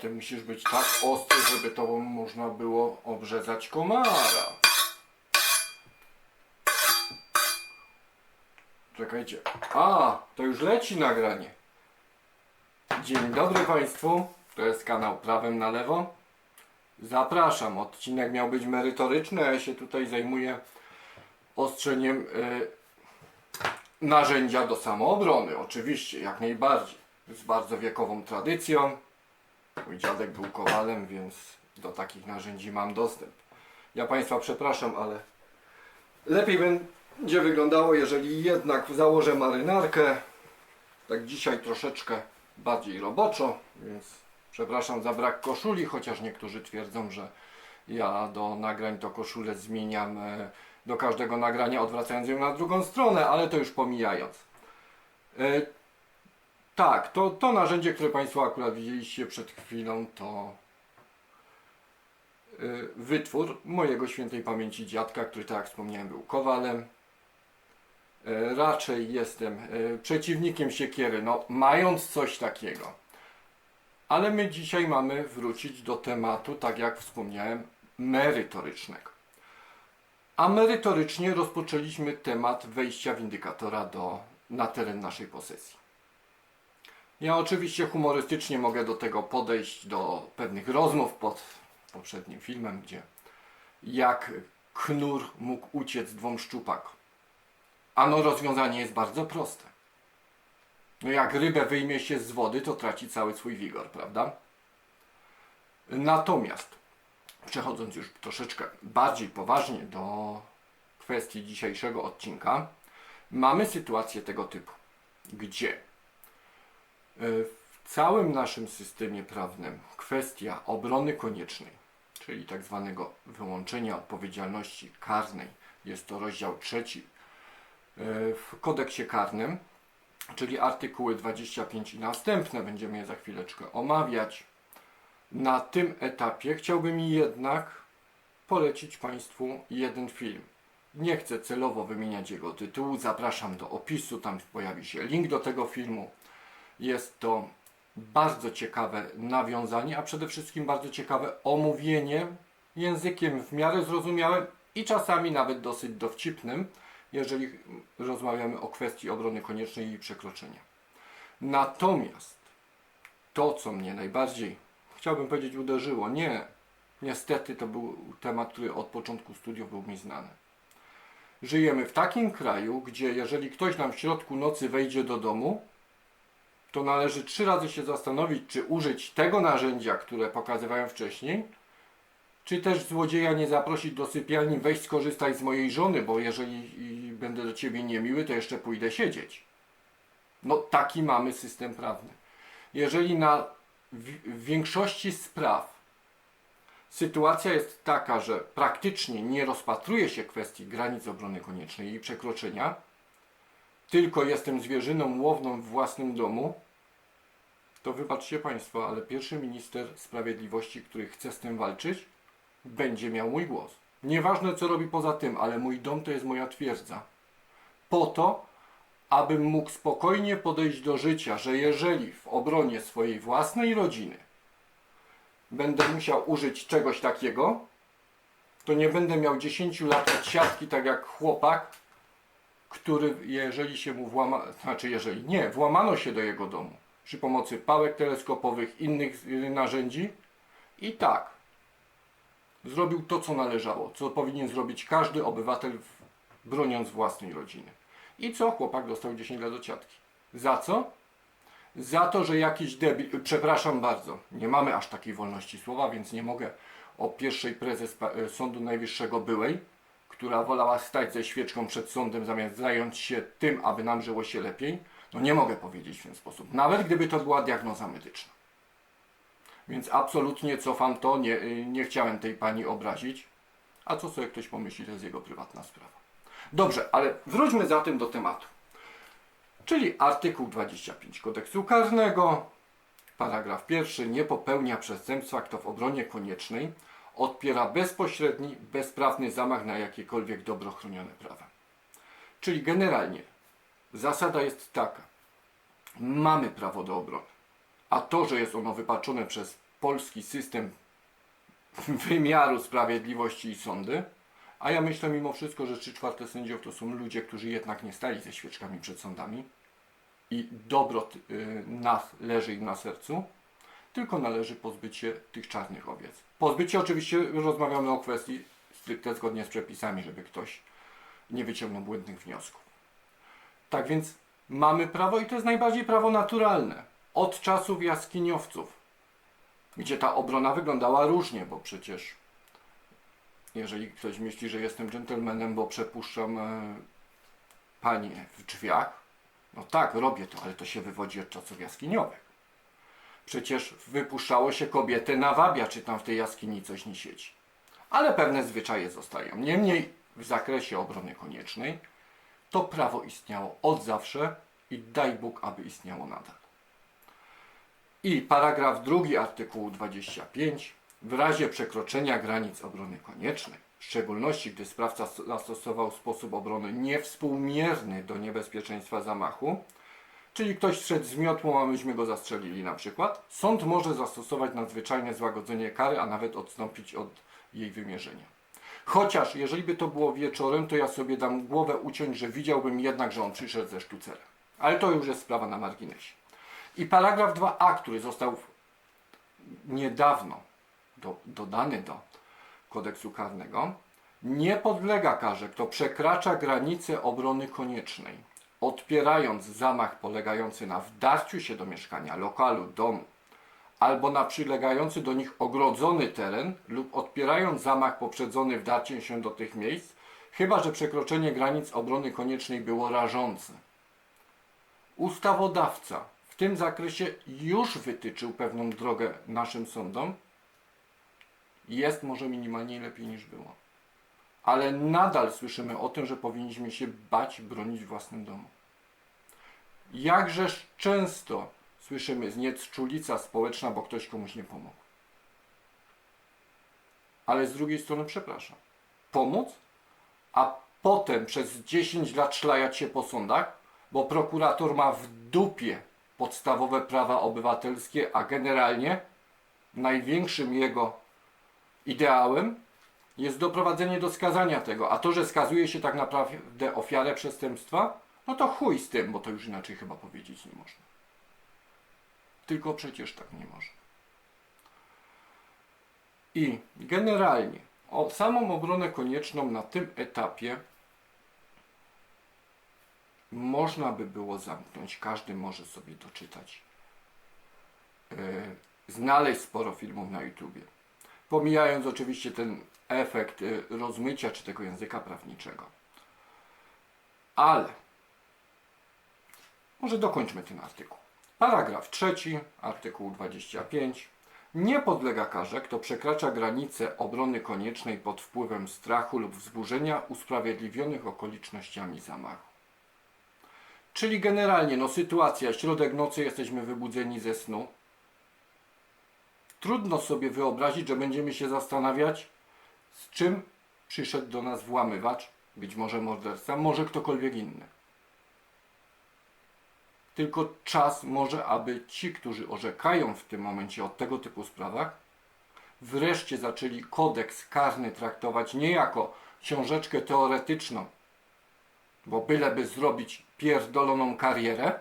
ty musisz być tak ostry, żeby to można było obrzezać komara. Czekajcie. A, to już leci nagranie. Dzień dobry Państwu. To jest kanał Prawem na Lewo. Zapraszam. Odcinek miał być merytoryczny, a ja się tutaj zajmuję ostrzeniem y, narzędzia do samoobrony. Oczywiście, jak najbardziej. Z bardzo wiekową tradycją. Mój dziadek był kowalem, więc do takich narzędzi mam dostęp. Ja Państwa przepraszam, ale lepiej będzie wyglądało, jeżeli jednak założę marynarkę. Tak dzisiaj troszeczkę bardziej roboczo, więc przepraszam za brak koszuli, chociaż niektórzy twierdzą, że ja do nagrań to koszulę zmieniam e, do każdego nagrania, odwracając ją na drugą stronę, ale to już pomijając. Tak, to, to narzędzie, które Państwo akurat widzieliście przed chwilą, to y, wytwór mojego świętej pamięci dziadka, który, tak jak wspomniałem, był kowalem. Y, Raczej jestem y, przeciwnikiem siekiery, no mając coś takiego. Ale my dzisiaj mamy wrócić do tematu, tak jak wspomniałem, merytorycznego. A merytorycznie rozpoczęliśmy temat wejścia windykatora do, na teren naszej posesji. Ja oczywiście humorystycznie mogę do tego podejść, do pewnych rozmów pod poprzednim filmem, gdzie jak knur mógł uciec dwom szczupakom. Ano rozwiązanie jest bardzo proste. No jak rybę wyjmie się z wody, to traci cały swój wigor, prawda? Natomiast, przechodząc już troszeczkę bardziej poważnie do kwestii dzisiejszego odcinka, mamy sytuację tego typu, gdzie w całym naszym systemie prawnym kwestia obrony koniecznej, czyli tak zwanego wyłączenia odpowiedzialności karnej, jest to rozdział trzeci e, w kodeksie karnym, czyli artykuły 25 i następne, będziemy je za chwileczkę omawiać. Na tym etapie chciałbym jednak polecić Państwu jeden film. Nie chcę celowo wymieniać jego tytułu, zapraszam do opisu, tam pojawi się link do tego filmu. Jest to bardzo ciekawe nawiązanie, a przede wszystkim bardzo ciekawe omówienie językiem w miarę zrozumiałym i czasami nawet dosyć dowcipnym, jeżeli rozmawiamy o kwestii obrony koniecznej i przekroczenia. Natomiast to, co mnie najbardziej, chciałbym powiedzieć, uderzyło, nie, niestety to był temat, który od początku studiów był mi znany. Żyjemy w takim kraju, gdzie jeżeli ktoś nam w środku nocy wejdzie do domu, to należy trzy razy się zastanowić, czy użyć tego narzędzia, które pokazywałem wcześniej, czy też złodzieja nie zaprosić do sypialni, weź skorzystaj z mojej żony, bo jeżeli będę do ciebie niemiły, to jeszcze pójdę siedzieć. No taki mamy system prawny. Jeżeli na w, większości spraw sytuacja jest taka, że praktycznie nie rozpatruje się kwestii granic obrony koniecznej i przekroczenia, tylko jestem zwierzyną łowną w własnym domu, to wybaczcie Państwo, ale pierwszy minister sprawiedliwości, który chce z tym walczyć, będzie miał mój głos. Nieważne co robi poza tym, ale mój dom to jest moja twierdza. Po to, abym mógł spokojnie podejść do życia, że jeżeli w obronie swojej własnej rodziny będę musiał użyć czegoś takiego, to nie będę miał 10 lat od siatki, tak jak chłopak, który, jeżeli się mu włama, znaczy jeżeli nie, włamano się do jego domu przy pomocy pałek teleskopowych, innych y, narzędzi i tak zrobił to, co należało, co powinien zrobić każdy obywatel broniąc własnej rodziny. I co? Chłopak dostał 10 lat do ciatki. Za co? Za to, że jakiś debil, przepraszam bardzo, nie mamy aż takiej wolności słowa, więc nie mogę o pierwszej prezes e, Sądu Najwyższego byłej, która wolała stać ze świeczką przed sądem zamiast zająć się tym, aby nam żyło się lepiej, no nie mogę powiedzieć w ten sposób. Nawet gdyby to była diagnoza medyczna. Więc absolutnie cofam to, nie, y, nie chciałem tej pani obrazić. A co sobie ktoś pomyśli, to jest jego prywatna sprawa. Dobrze, ale wróćmy zatem do tematu. Czyli artykuł 25 kodeksu karnego, paragraf pierwszy, nie popełnia przestępstwa, kto w obronie koniecznej odpiera bezpośredni, bezprawny zamach na jakiekolwiek dobro chronione prawem. Czyli generalnie Zasada jest taka. Mamy prawo do obrony. A to, że jest ono wypaczone przez polski system wymiaru sprawiedliwości i sądy. A ja myślę mimo wszystko, że 3 czwarte sędziów to są ludzie, którzy jednak nie stali ze świeczkami przed sądami i dobro y, nas leży im na sercu, tylko należy pozbyć się tych czarnych owiec. Pozbyć się oczywiście, rozmawiamy o kwestii stricte zgodnie z przepisami, żeby ktoś nie wyciągnął błędnych wniosków. Tak więc mamy prawo i to jest najbardziej prawo naturalne. Od czasów jaskiniowców, gdzie ta obrona wyglądała różnie, bo przecież jeżeli ktoś myśli, że jestem dżentelmenem, bo przepuszczam e, panie w drzwiach, no tak, robię to, ale to się wywodzi od czasów jaskiniowych. Przecież wypuszczało się kobietę na wabia, czy tam w tej jaskini coś nie siedzi. Ale pewne zwyczaje zostają. Niemniej w zakresie obrony koniecznej to prawo istniało od zawsze i daj Bóg, aby istniało nadal. I paragraf drugi artykułu 25 w razie przekroczenia granic obrony koniecznej, w szczególności gdy sprawca st- zastosował sposób obrony niewspółmierny do niebezpieczeństwa zamachu, czyli ktoś szedł z miotłą, a myśmy go zastrzelili na przykład, sąd może zastosować nadzwyczajne złagodzenie kary, a nawet odstąpić od jej wymierzenia. Chociaż jeżeli by to było wieczorem, to ja sobie dam głowę uciąć, że widziałbym jednak, że on przyszedł ze sztucerem. Ale to już jest sprawa na marginesie. I paragraf 2a, który został niedawno do, dodany do kodeksu karnego, nie podlega karze, kto przekracza granice obrony koniecznej, odpierając zamach polegający na wdarciu się do mieszkania, lokalu, domu, albo na przylegający do nich ogrodzony teren lub odpierając zamach poprzedzony wdarciem się do tych miejsc, chyba że przekroczenie granic obrony koniecznej było rażące. Ustawodawca w tym zakresie już wytyczył pewną drogę naszym sądom. Jest może minimalnie lepiej niż było. Ale nadal słyszymy o tym, że powinniśmy się bać bronić w własnym domu. Jakżeż często słyszymy znieczulica społeczna, bo ktoś komuś nie pomógł. Ale z drugiej strony, przepraszam, pomóc, a potem przez 10 lat szlajać się po sądach, bo prokurator ma w dupie podstawowe prawa obywatelskie, a generalnie największym jego ideałem jest doprowadzenie do skazania tego, a to, że skazuje się tak naprawdę ofiarę przestępstwa, no to chuj z tym, bo to już inaczej chyba powiedzieć nie można. Tylko przecież tak nie można. I generalnie o samą obronę konieczną na tym etapie można by było zamknąć. Każdy może sobie doczytać. Yy, znaleźć sporo filmów na YouTubie. Pomijając oczywiście ten efekt y, rozmycia czy tego języka prawniczego. Ale może dokończmy ten artykuł. Paragraf trzeci, artykuł 25. Nie podlega karze, kto przekracza granice obrony koniecznej pod wpływem strachu lub wzburzenia usprawiedliwionych okolicznościami zamachu. Czyli generalnie, no sytuacja, środek nocy, jesteśmy wybudzeni ze snu. Trudno sobie wyobrazić, że będziemy się zastanawiać, z czym przyszedł do nas włamywacz, być może morderca, może ktokolwiek inny. Tylko czas może, aby ci, którzy orzekają w tym momencie o tego typu sprawach, wreszcie zaczęli kodeks karny traktować nie jako książeczkę teoretyczną, bo byleby zrobić pierdoloną karierę,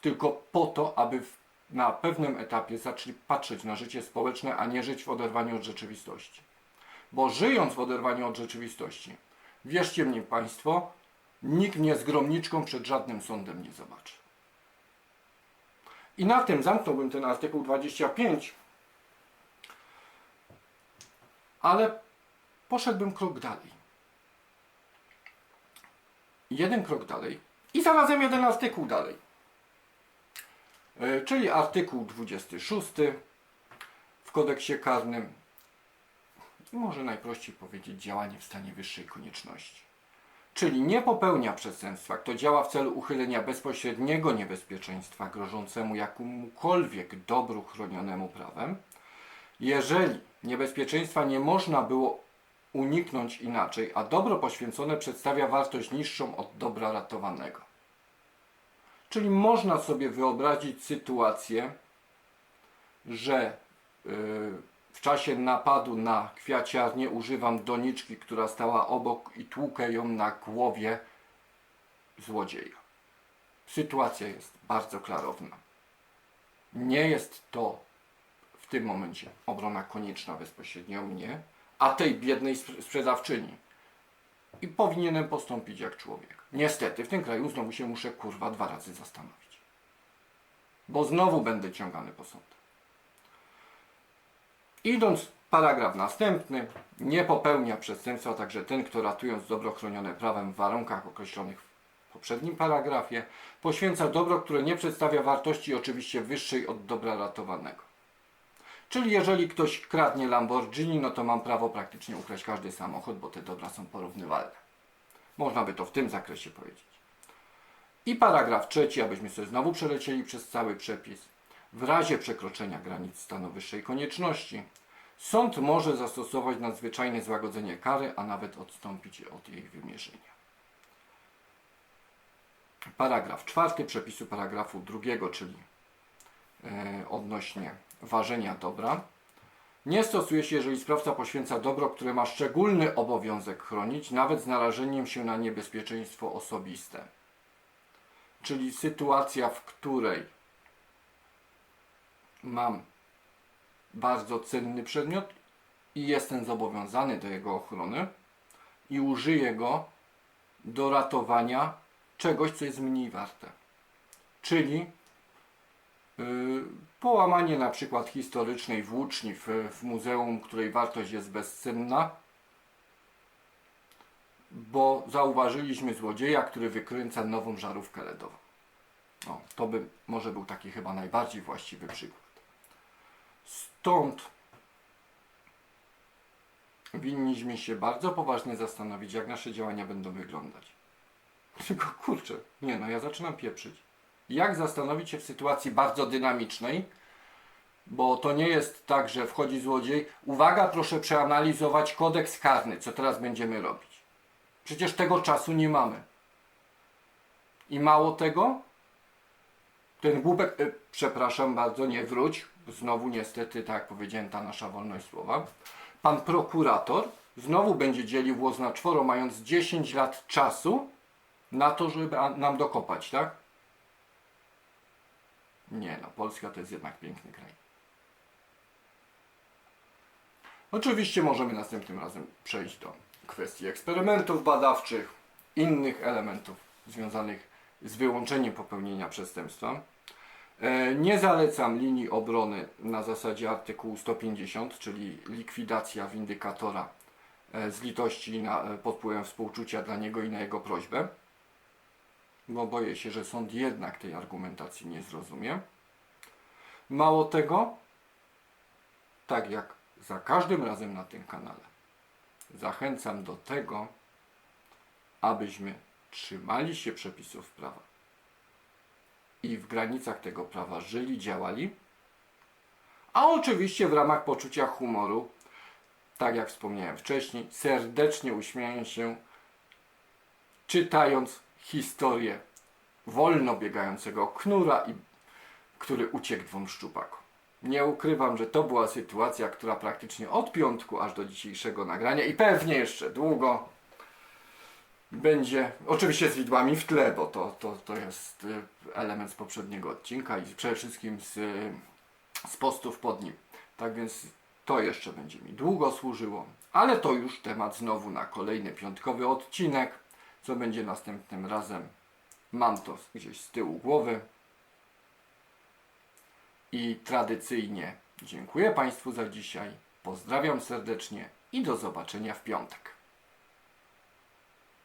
tylko po to, aby w, na pewnym etapie zaczęli patrzeć na życie społeczne, a nie żyć w oderwaniu od rzeczywistości. Bo żyjąc w oderwaniu od rzeczywistości, wierzcie mnie Państwo, nikt mnie z gromniczką przed żadnym sądem nie zobaczy. I na tym zamknąłbym ten artykuł 25, ale poszedłbym krok dalej. Jeden krok dalej i zarazem jeden artykuł dalej. E, Czyli artykuł 26 w kodeksie karnym. Może najprościej powiedzieć działanie w stanie wyższej konieczności. Czyli nie popełnia przestępstwa, kto działa w celu uchylenia bezpośredniego niebezpieczeństwa grożącemu jakiemukolwiek dobru chronionemu prawem, jeżeli niebezpieczeństwa nie można było uniknąć inaczej, a dobro poświęcone przedstawia wartość niższą od dobra ratowanego. Czyli można sobie wyobrazić sytuację, że w czasie napadu na kwiaciarnię używam doniczki, która stała obok i tłukę ją na głowie złodzieja. Sytuacja jest bardzo klarowna. Nie jest to w tym momencie obrona konieczna bezpośrednio mnie, a tej biednej sp- sprzedawczyni. I powinienem postąpić jak człowiek. Niestety, w tym kraju znowu się muszę kurwa dwa razy zastanowić. Bo znowu będę ciągany po sąd. Idąc paragraf następny, nie popełnia przestępstwa także ten, kto ratując dobro chronione prawem w warunkach określonych w poprzednim paragrafie, poświęca dobro, które nie przedstawia wartości oczywiście wyższej od dobra ratowanego. Czyli jeżeli ktoś kradnie Lamborghini, no to mam prawo praktycznie ukraść każdy samochód, bo te dobra są porównywalne. Można by to w tym zakresie powiedzieć. I paragraf trzeci, abyśmy sobie znowu przelecieli przez cały przepis. W razie przekroczenia granic stanu wyższej konieczności, sąd może zastosować nadzwyczajne złagodzenie kary, a nawet odstąpić od jej wymierzenia. Paragraf czwarty przepisu paragrafu drugiego, czyli e, odnośnie ważenia dobra. Nie stosuje się, jeżeli sprawca poświęca dobro, które ma szczególny obowiązek chronić, nawet z narażeniem się na niebezpieczeństwo osobiste. Czyli sytuacja, w której mam bardzo cenny przedmiot i jestem zobowiązany do jego ochrony i użyję go do ratowania czegoś, co jest mniej warte. Czyli połamanie na przykład historycznej włóczni w, w muzeum, której wartość jest bezcenna, bo zauważyliśmy złodzieja, który wykręca nową żarówkę LEDową. O, to by może był taki chyba najbardziej właściwy przykład. Stąd winniśmy się bardzo poważnie zastanowić, jak nasze działania będą wyglądać. Tylko kurczę, nie no, ja zaczynam pieprzyć. Jak zastanowić się w sytuacji bardzo dynamicznej, bo to nie jest tak, że wchodzi złodziej. Uwaga, proszę przeanalizować kodeks karny, co teraz będziemy robić. Przecież tego czasu nie mamy. I mało tego, ten głupek, e, przepraszam bardzo, nie wróć, znowu niestety, tak jak powiedziałem, ta nasza wolność słowa. Pan prokurator znowu będzie dzielił włos na czworo, mając 10 lat czasu na to, żeby nam dokopać, tak? Nie no, Polska to jest jednak piękny kraj. Oczywiście możemy następnym razem przejść do kwestii eksperymentów badawczych, innych elementów związanych z wyłączeniem popełnienia przestępstwa. E, Nie zalecam linii obrony na zasadzie artykułu 150, czyli likwidacja windykatora e, z litości e, pod wpływem współczucia dla niego i na jego prośbę, bo boję się, że sąd jednak tej argumentacji nie zrozumie. Mało tego, tak jak za każdym razem na tym kanale, zachęcam do tego, abyśmy trzymali się przepisów prawa i w granicach tego prawa żyli, działali, a oczywiście w ramach poczucia humoru, tak jak wspomniałem wcześniej, serdecznie uśmieję się, czytając historię wolno biegającego knura, i, który uciekł dwom szczupakom. Nie ukrywam, że to była sytuacja, która praktycznie od piątku aż do dzisiejszego nagrania i pewnie jeszcze długo będzie, oczywiście z widłami w tle, bo to, to, to jest y, element z poprzedniego odcinka i przede wszystkim z, z postów pod nim. Tak więc to jeszcze będzie mi długo służyło, ale to już temat znowu na kolejny piątkowy odcinek, co będzie następnym razem. Mam to gdzieś z tyłu głowy. I tradycyjnie dziękuję Państwu za dzisiaj. Pozdrawiam serdecznie i do zobaczenia w piątek.